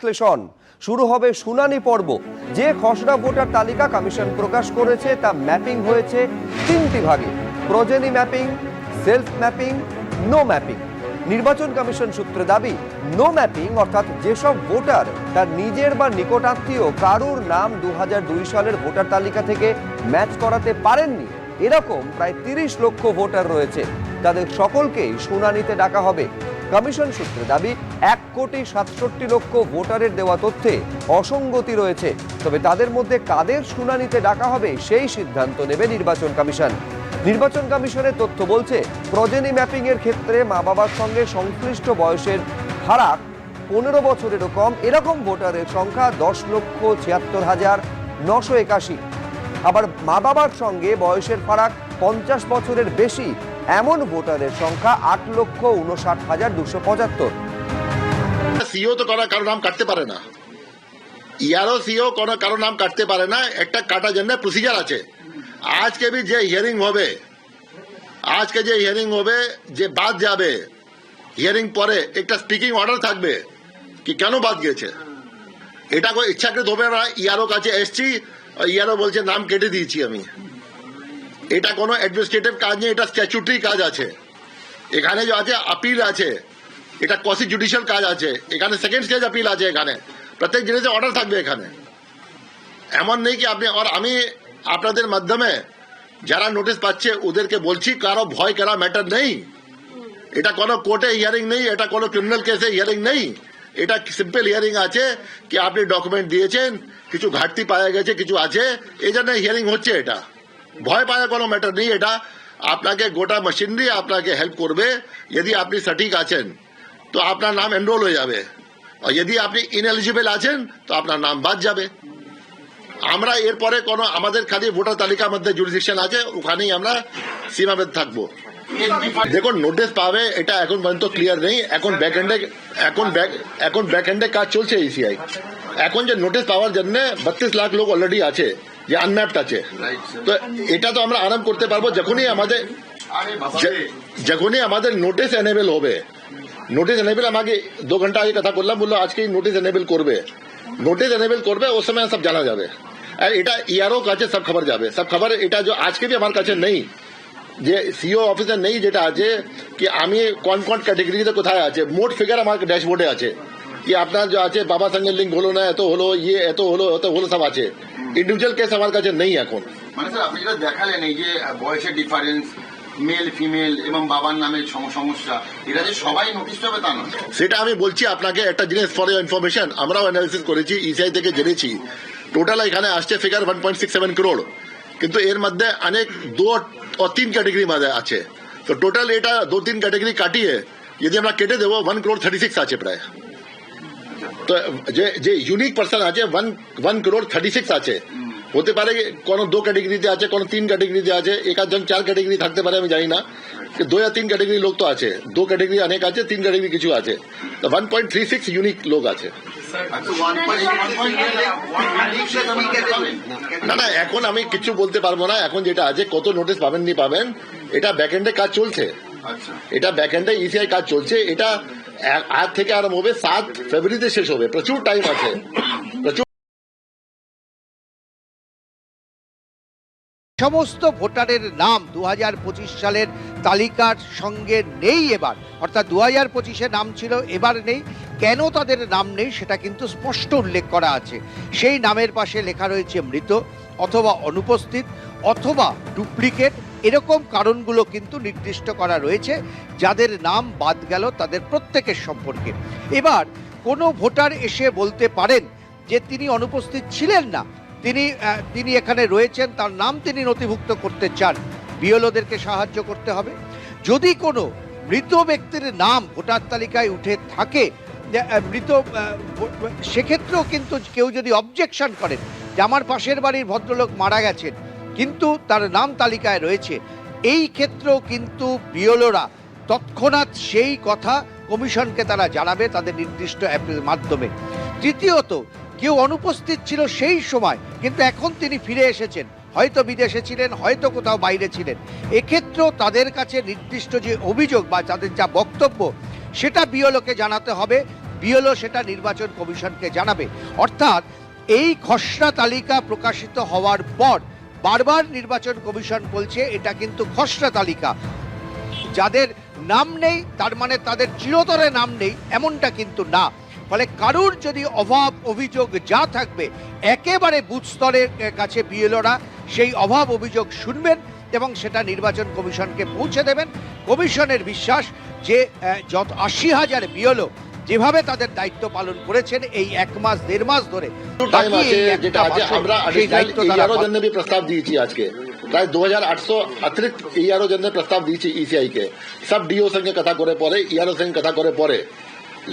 বিশ্লেষণ। শুরু হবে শুনানি পর্ব। যে খসড়া ভোটার তালিকা কমিশন প্রকাশ করেছে, তা ম্যাপিং হয়েছে তিনটি ভাগে। Progeny mapping, self mapping, no mapping. নির্বাচন কমিশন সূত্রে দাবি, নো ম্যাপিং অর্থাৎ যেসব ভোটার তার নিজের বা নিকটাত্মীয় কারুর নাম দু সালের ভোটার তালিকা থেকে ম্যাচ করাতে পারেননি, এরকম প্রায় তিরিশ লক্ষ ভোটার রয়েছে। তাদের সকলকেই শুনানিতে ডাকা হবে। কমিশন সূত্রে দাবি, এক কোটি সাতষট্টি লক্ষ ভোটারের দেওয়া তথ্যে অসঙ্গতি রয়েছে। তবে তাদের মধ্যে কাদের শুনানিতে ডাকা হবে সেই সিদ্ধান্ত নেবে নির্বাচন কমিশন। নির্বাচন কমিশনের তথ্য বলছে, প্রজেনি ম্যাপিং এর ক্ষেত্রে মা বাবার সঙ্গে সংশ্লিষ্ট বয়সের ফারাক পনেরো বছরেরও কম। এরকম ভোটারের সংখ্যা দশ লক্ষ ছিয়াত্তর হাজার নশো একাশি। আবার মা বাবার সঙ্গে বয়সের ফারাক পঞ্চাশ বছরের বেশি। এমন ভোটারের সংখ্যা আট লক্ষ উনষাট হাজার দুশো পঁচাত্তর। সিও তো কারও কারও নাম কাটতে পারে না। ইয়ারও সিও কোনো কারও নাম কাটতে পারে না, একটা কাটার জন্য প্রসিজার আছে। আজকে বি যে হিয়ারিং হবে, আজকে যে হিয়ারিং হবে, যে বাদ যাবে হিয়ারিং পরে একটা স্পিকিং অর্ডার থাকবে, কি কেন বাদ গেছে এটা ইচ্ছাকৃত হবে না, ইয়ারও কাছে এসছি, ইয়ারও বলছে নাম কেটে দিয়েছি আমি। এটা কোনো অ্যাডমিনিস্ট্রেটিভ কাজ নেই, এটা স্ট্যাচুটারি কাজ আছে। এখানে যে আছে আপিল আছে। এটা কসি জুডিশিয়াল কাজ আছে। এখানে সেকেন্ড স্টেজ আপিল আছে এখানে। প্রত্যেক জিনিসে অর্ডার থাকবে এখানে। এমন নেই কি আপনি আর আমি আপনাদের মাধ্যমে যারা নোটিশ পাচ্ছে, ওদেরকে বলছি, কারও ভয়, করা ম্যাটার নেই। এটা কোনো কোর্টে হিয়ারিং নেই, এটা কোনো ক্রিমিনাল কেসে হিয়ারিং নেই। এটা সিম্পল হিয়ারিং আছে কি আপনি ডকুমেন্ট দিয়েছেন, কিছু ঘাটতি পাওয়া গেছে, কিছু আছে, এই জন্য হিয়ারিং হচ্ছে এটা। ভয় পাওয়ার কোনো ম্যাটার নেই। এটা আপনাকে গোটা মেশিনারি আপনাকে হেল্প করবে, যদি আপনি সঠিক আছেন, তো আপনার নাম এনরোল হয়ে যাবে। আর যদি আপনি ইনএলিজিবল আছেন, তো আপনার নাম বাদ যাবে। আমরা এরপরে কোনো, আমাদের খালি ভোটার তালিকার মধ্যে জুরিডিকশন আছে, ওখানেই আমরা সীমাবদ্ধ থাকব। দেখুন নোটিশ পাবে, এটা এখন পর্যন্ত ক্লিয়ার নেই। এখন ব্যাক এখন ব্যাক এখন ব্যাক কাজ চলছে এসিআই এখন যে নোটিশ পাওয়ার জন্য বত্রিশ লাখ লোক অলরেডি আছে। যে আনম্যাপড আছে। তো এটা তো আমরা আরাম করতে পারব যখনই আমাদের যখনই আমাদের নোটিশ এনেবেল হবে। নোটিস এনেবেল আমাকে দু ঘণ্টা আগে কথা বললাম বলল আজকেই নোটিস এনেবেল করবে। নোটিস এনেবেল করবে ওই সময় সব জানা যাবে। আর এটা ইয়ারও কাছে সব খবর যাবে। সব খবর এটা যে আজকে भी আমার কাছে নেই যে সিও অফিসার নেই যেটা আছে কি আমি কোন কোন ক্যাটেগরিতে কোথায় আছে মোট ফিগার আমার ড্যাশবোর্ডে আছে। কি আপনার যে আছে বাবা সঙ্গে লিঙ্ক হলো না এত হলো ইয়ে এত হলো এত হলো সব আছে ইন্ডিভিজুয়াল কেস আমার কাছে নেই এখন মানে স্যার আপনি যেটা দেখালেন এই যে বয়সের ডিফারেন্স মেল ফিমেল এবং বাবার নামের সমস্যা এটা যে সবাই নোটিশ পাবে তা নয় সেটা আমি বলছি আপনাকে একটা জিনিস ফর ইনফরমেশন আমরাও অ্যানালিসিস করেছি ইসিআই থেকে জেনেছি টোটাল এখানে আসছে figure one point six seven crore কিন্তু এর মধ্যে অনেক দু ও তিন ক্যাটেগরি মধ্যে আছে তো টোটাল এটা দু তিন ক্যাটেগরি কাটিয়ে যদি আমরা কেটে দেবো ওয়ান করোড় থার্টি সিক্স আছে প্রায় তো যে যে ইউনিক পার্সন আছে one one crore thirty six আছে হতে পারে কোনো দু ক্যাটেগরিতে আছে কোনো তিন ক্যাটেগরিতে আছে একাধজন চার ক্যাটেগরি থাকতে পারে আমি জানি না দু আর তিন ক্যাটেগরি লোক তো আছে দু ক্যাটেগরি অনেক আছে তিন ক্যাটেগরি কিছু আছে one point three six unique লোক আছে না না এখন আমি কিছু বলতে পারব না এখন যেটা আছে কত নোটিস পাবেন নি পাবেন এটা ব্যাকএন্ডে কাজ চলছে এটা ব্যাকএন্ডে ইসিআই কাজ চলছে এটা আজ থেকে আরম্ভ হবে সাত ফেব্রুয়ারিতে শেষ হবে। প্রচুর টাইম আছে। প্রচুর সমস্ত ভোটারের নাম দু হাজার পঁচিশ সালের তালিকার সঙ্গে নেই এবার। অর্থাৎ দু হাজার পঁচিশে নাম ছিল, এবার নেই। কেন তাদের নাম নেই সেটা কিন্তু স্পষ্ট উল্লেখ করা আছে। সেই নামের পাশে লেখা রয়েছে মৃত অথবা অনুপস্থিত অথবা ডুপ্লিকেট। এরকম কারণগুলো কিন্তু নির্দিষ্ট করা রয়েছে, যাদের নাম বাদ গেল তাদের প্রত্যেকের সম্পর্কে। এবার কোনো ভোটার এসে বলতে পারেন যে তিনি অনুপস্থিত ছিলেন না। তিনি তিনি এখানে রয়েছেন, তার নাম তিনি নথিভুক্ত করতে চান। বিএলওদেরকে সাহায্য করতে হবে। যদি কোনো মৃত ব্যক্তির নাম ভোটার তালিকায় উঠে থাকে মৃত সেক্ষেত্রেও কিন্তু কেউ যদি অবজেকশন করেন যে আমার পাশের বাড়ির ভদ্রলোক মারা গেছেন কিন্তু তার নাম তালিকায় রয়েছে। এই ক্ষেত্রেও কিন্তু বিএলওরা তৎক্ষণাৎ সেই কথা কমিশনকে তারা জানাবে তাদের নির্দিষ্ট অ্যাপের মাধ্যমে। তৃতীয়ত, কেউ অনুপস্থিত ছিল সেই সময়, কিন্তু এখন তিনি ফিরে এসেছেন। হয়তো বিদেশে ছিলেন, হয়তো কোথাও বাইরে ছিলেন। এক্ষেত্রেও তাদের কাছে নির্দিষ্ট যে অভিযোগ বা তাদের যা বক্তব্য, সেটা বিওলোকে জানাতে হবে। বিএলও সেটা নির্বাচন কমিশনকে জানাবে। অর্থাৎ এই খসড়া তালিকা প্রকাশিত হওয়ার পর বারবার নির্বাচন কমিশন বলছে এটা কিন্তু খসড়া তালিকা। যাদের নাম নেই, তার মানে তাদের চিরতরে নাম নেই, এমনটা কিন্তু না। ফলে কারুর যদি অভাব অভিযোগ যা থাকবে, একেবারে বুথ স্তরের কাছে বিএলওরা সেই অভাব অভিযোগ শুনবেন এবং সেটা নির্বাচন কমিশনকে পৌঁছে দেবেন। কমিশনের বিশ্বাস যে যত আশি হাজার বিএলও যেভাবে তাদের দায়িত্ব পালন করেছেন এই এক মাস দেড় মাস ধরে প্রস্তাব দিয়েছি আজকে। প্রায় দু হাজার আটশো অতিরিক্ত ইয়ারও জনের প্রস্তাব দিয়েছি ইসিআই কে। সব ডিও সঙ্গে কথা করে পরে ইয়ারও সঙ্গে কথা করে পরে।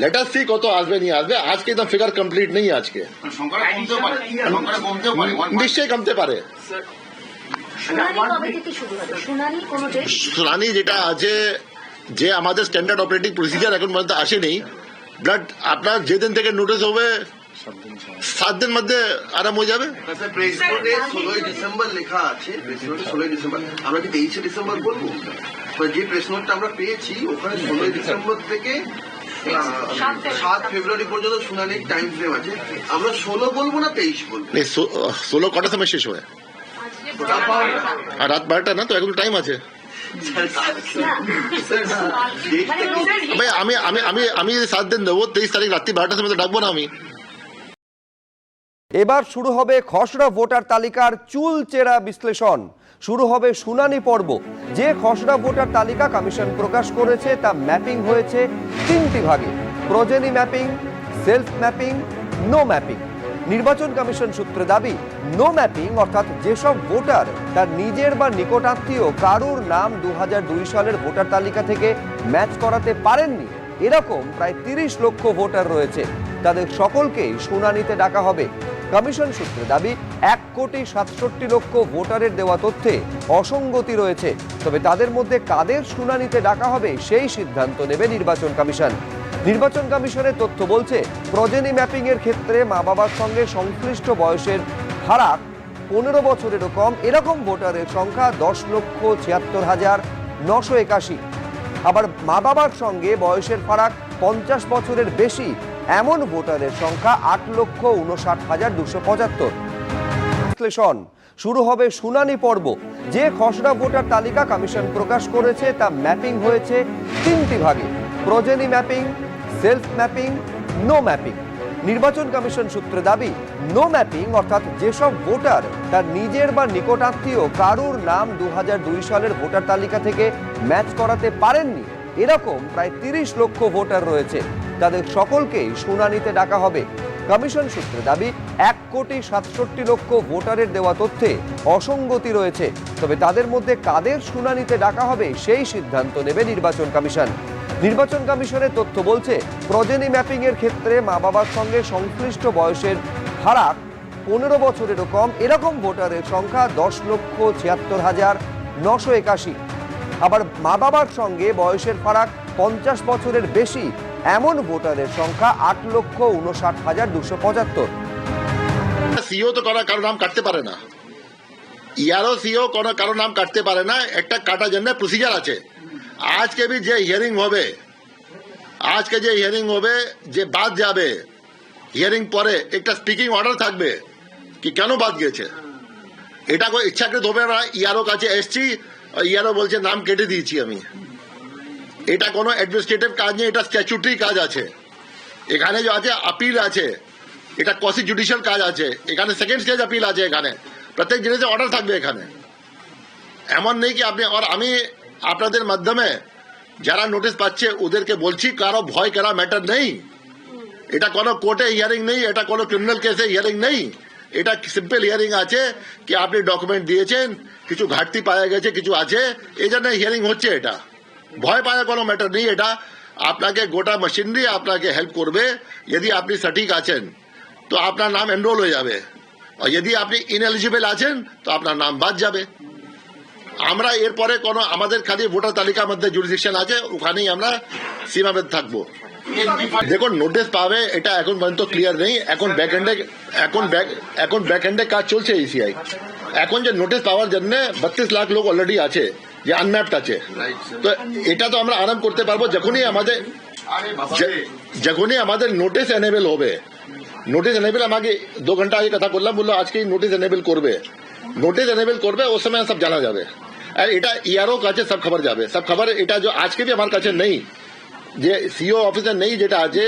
লেটার সি কত আসবে নিয়ে আসবে। আজকে একদম ফিগার কমপ্লিট নেই আজকে। নিশ্চয়ই কমতে পারে। শুনানি যেটা আছে যে আমাদের স্ট্যান্ডার্ড অপারেটিং প্রসিজার এখন পর্যন্ত আসেনি। ব্লাড আপনার যেদিন থেকে নোটিস হবে সাত দিন মধ্যে আরাম হয়ে যাবে? ষোলোই ডিসেম্বর লেখা আছে ষোলোই ডিসেম্বর। আমরা কি তেইশে ডিসেম্বর বলব? যে প্রেস নোটটা আমরা পেয়েছি ওখানে ষোলোই ডিসেম্বর থেকে সাত ফেব্রুয়ারি পর্যন্ত শুনানির টাইম ফ্রেম আছে। আমরা ষোলো বলব না তেইশ বলব? ষোলো কটার সময় শেষ হয়? রাত বারোটা। না তো এখন টাইম আছে। আমি আমি আমি আমি যদি সাত দিন দেবো, তেইশ তারিখ রাত্রি বারোটার সময় তো ডাকবো না আমি। এবার শুরু হবে খসড়া ভোটার তালিকার চুল চেরা বিশ্লেষণ। শুরু হবে শুনানি পর্ব। যে খসড়া ভোটার তালিকা কমিশন প্রকাশ করেছে, তা ম্যাপিং হয়েছে তিনটি ভাগে। Progeny mapping, self mapping, no mapping. নির্বাচন কমিশন সূত্রে দাবি নো ম্যাপিং অর্থাৎ যেসব ভোটার তার নিজের বা নিকটাত্মীয় কারুর নাম দু সালের ভোটার তালিকা থেকে ম্যাচ করাতে পারেননি, এরকম প্রায় তিরিশ লক্ষ ভোটার রয়েছে। তাদের সকলকেই শুনানিতে ডাকা হবে। কমিশন সূত্রে দাবি, এক কোটি সাতষট্টি লক্ষ ভোটারের দেওয়া তথ্যে অসঙ্গতি রয়েছে। তবে তাদের মধ্যে কাদের শুনানিতে ডাকা হবে সেই সিদ্ধান্ত নেবে নির্বাচন কমিশন। নির্বাচন কমিশনের তথ্য বলছে, প্রজেনি ম্যাপিং এর ক্ষেত্রে মা বাবার সঙ্গে সংশ্লিষ্ট বয়সের ফারাক পনেরো বছরেরও কম। এরকম ভোটারের সংখ্যা দশ লক্ষ ছিয়াত্তর হাজার নশো একাশি। আবার মা বাবার সঙ্গে বয়সের ফারাক পঞ্চাশ বছরের বেশি, এমন ভোটারের সংখ্যা আট লক্ষ উনষাট হাজার দুশো পঁচাত্তর। বিশ্লেষণ, শুরু হবে শুনানি পর্ব। যে খসড়া ভোটার তালিকা কমিশন প্রকাশ করেছে, তা ম্যাপিং হয়েছে তিনটি ভাগে। Progeny mapping self mapping, no mapping. নির্বাচন কমিশন সূত্রে দাবি, নো ম্যাপিং অর্থাৎ যেসব ভোটার তার নিজের বা নিকটাত্মীয় কারুর নাম দু সালের ভোটার তালিকা থেকে ম্যাচ করাতে পারেননি, এরকম প্রায় তিরিশ লক্ষ ভোটার রয়েছে। তাদের সকলকেই শুনানিতে ডাকা হবে। কমিশন সূত্রে দাবি, এক কোটি সাতষট্টি লক্ষ ভোটারের দেওয়া তথ্যে অসঙ্গতি রয়েছে। তবে তাদের মধ্যে কাদের শুনানিতে ডাকা হবে সেই সিদ্ধান্ত নেবে নির্বাচন কমিশন। নির্বাচন কমিশনের তথ্য বলছে, প্রজেনি ম্যাপিং এর ক্ষেত্রে মা বাবার সঙ্গে সংশ্লিষ্ট বয়সের ফারাক পনেরো বছরেরও কম। এরকম ভোটারের সংখ্যা দশ লক্ষ ছিয়াত্তর হাজার নশো একাশি। আবার মা বাবার সঙ্গে বয়সের ফারাক পঞ্চাশ বছরের বেশি, এমন ভোটারের সংখ্যা আট লক্ষ উনষাট হাজার দুশো পঁচাত্তর। সিও তো করা কারও নাম কাটতে পারে না। ইয়ারও সিও কোনো কারও নাম কাটতে পারে না। একটা কাটার জন্য প্রসিজার আছে। আজকে বি যে হিয়ারিং হবে, আজকে যে হিয়ারিং হবে, যে বাদ যাবে হিয়ারিং পরে একটা স্পিকিং অর্ডার থাকবে, কি কেন বাদ গেছে এটা ইচ্ছাকৃত হবে না, ইয়ারও কাছে এসছি, ইয়ারও বলছে নাম কেটে দিয়েছি আমি। এটা কোনো অ্যাডমিনিস্ট্রেটিভ কাজ নেই, এটা স্ট্যাচুটারি কাজ আছে। এখানে যে আছে আপিল আছে, এটা কসি জুডিশিয়াল কাজ আছে। এখানে সেকেন্ড স্টেজ আপিল আছে এখানে। প্রত্যেক জিনিসে অর্ডার থাকবে এখানে। এমন নেই কি আপনি, আর আমি আপনাদের মাধ্যমে যারা নোটিশ পাচ্ছে, ওদেরকে বলছি, কারও ভয়, করা ম্যাটার নেই। এটা কোনো কোর্টে হিয়ারিং নেই, এটা কোনো ক্রিমিনাল কেসে হিয়ারিং নেই। এটা সিম্পল হিয়ারিং আছে কি আপনি ডকুমেন্ট দিয়েছেন, কিছু ঘাটতি পাওয়া গেছে, কিছু আছে, এই জন্য হিয়ারিং হচ্ছে এটা। ভয় পাওয়ার কোনো ম্যাটার নেই এটা। আপনাকে গোটা মেশিনারি আপনাকে হেল্প করবে, যদি আপনি সঠিক আছেন, তো আপনার নাম এনরোল হয়ে যাবে। আর যদি আপনি ইনএলিজিবল আছেন, তো আপনার নাম বাদ যাবে। আমরা এরপরে কোনো আমাদের খালি ভোটার তালিকার মধ্যে জুরিডিকশন আছে, ওখানেই আমরা সীমাবদ্ধ থাকব। দেখুন নোটিশ পাবে, এটা এখন পর্যন্ত ক্লিয়ার নেই। এখন ব্যাক এন্ডে এখন ব্যাক এখন ব্যাক এন্ডে কাজ চলছে ইসিআই এখন যে নোটিশ পাওয়ার জন্য বত্রিশ লাখ লোক অলরেডি আছে, যে আনম্যাপড আছে। তো এটা তো আমরা আরাম করতে পারব যখনই আমাদের। যখনই আমাদের নোটিশ এনেবেল হবে। নোটিশ এনেবেল আমাকে দু ঘণ্টা আগে কথা বললাম, বলল আজকে নোটিশ এনেবেল করবে। নোটিশ এনেবেল করবে ও সময় সব জানা যাবে। এটা ইয়ারও কাছে সব খবর যাবে। সব খবর এটা যে আজকে বি আমার কাছে নেই যে সিও অফিসে নেই যেটা আছে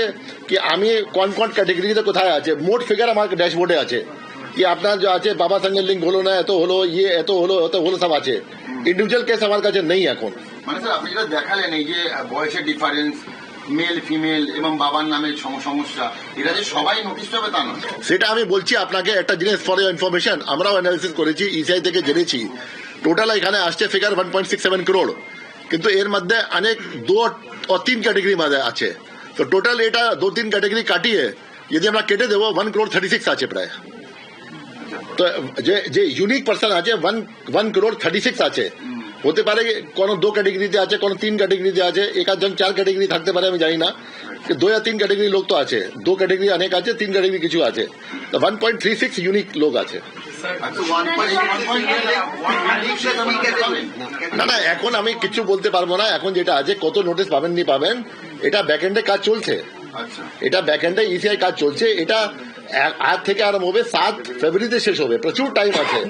কি আমি কোন কোন ক্যাটেগরিতে কোথায় আছে মোট ফিগার আমার ড্যাশবোর্ডে আছে। কি আপনার যে আছে বাবা সঙ্গে লিঙ্ক হলো না এত হলো ইয়ে এত হলো এত হলো সব আছে। ইন্ডিভিজুয়াল কেস আমার কাছে নেই এখন। মানে স্যার আপনি যেটা দেখালেন এই যে বয়সের ডিফারেন্স মেল ফিমেল এবং বাবার নামের সমস্যা এটা যে সবাই নোটিস পাবে তা নয়। সেটা আমি বলছি আপনাকে একটা জিনিস ফর ইনফরমেশন আমরাও অ্যানালিসিস করেছি ইসিআই থেকে জেনেছি। টোটাল এখানে আসছে figure one point six seven crore কিন্তু এর মধ্যে অনেক দু ও তিন ক্যাটেগরি মধ্যে আছে তো টোটাল এটা দু তিন ক্যাটেগরি কাটিয়ে যদি আমরা কেটে দেবো ওয়ান করোড় থার্টি সিক্স আছে প্রায় তো যে যে ইউনিক পার্সন আছে one one crore thirty six আছে হতে পারে কোনো দু ক্যাটেগরিতে আছে কোনো তিন ক্যাটেগরিতে আছে একাধজন চার ক্যাটেগরি থাকতে পারে আমি জানি না। দু আর তিন ক্যাটেগরি লোক তো আছে। দু ক্যাটেগরি অনেক আছে তিন ক্যাটেগরি কিছু আছে। One point three six unique লোক আছে। না না এখন আমি কিছু বলতে পারব না। এখন যেটা আছে কত নোটিস পাবেন নি পাবেন এটা ব্যাকএন্ডে আচ্ছা। কাজ চলছে। এটা ব্যাকএন্ডে ইসিআই কাজ চলছে। এটা আজ থেকে আরম্ভ হবে সাত ফেব্রুয়ারিতে শেষ হবে। প্রচুর টাইম আছে।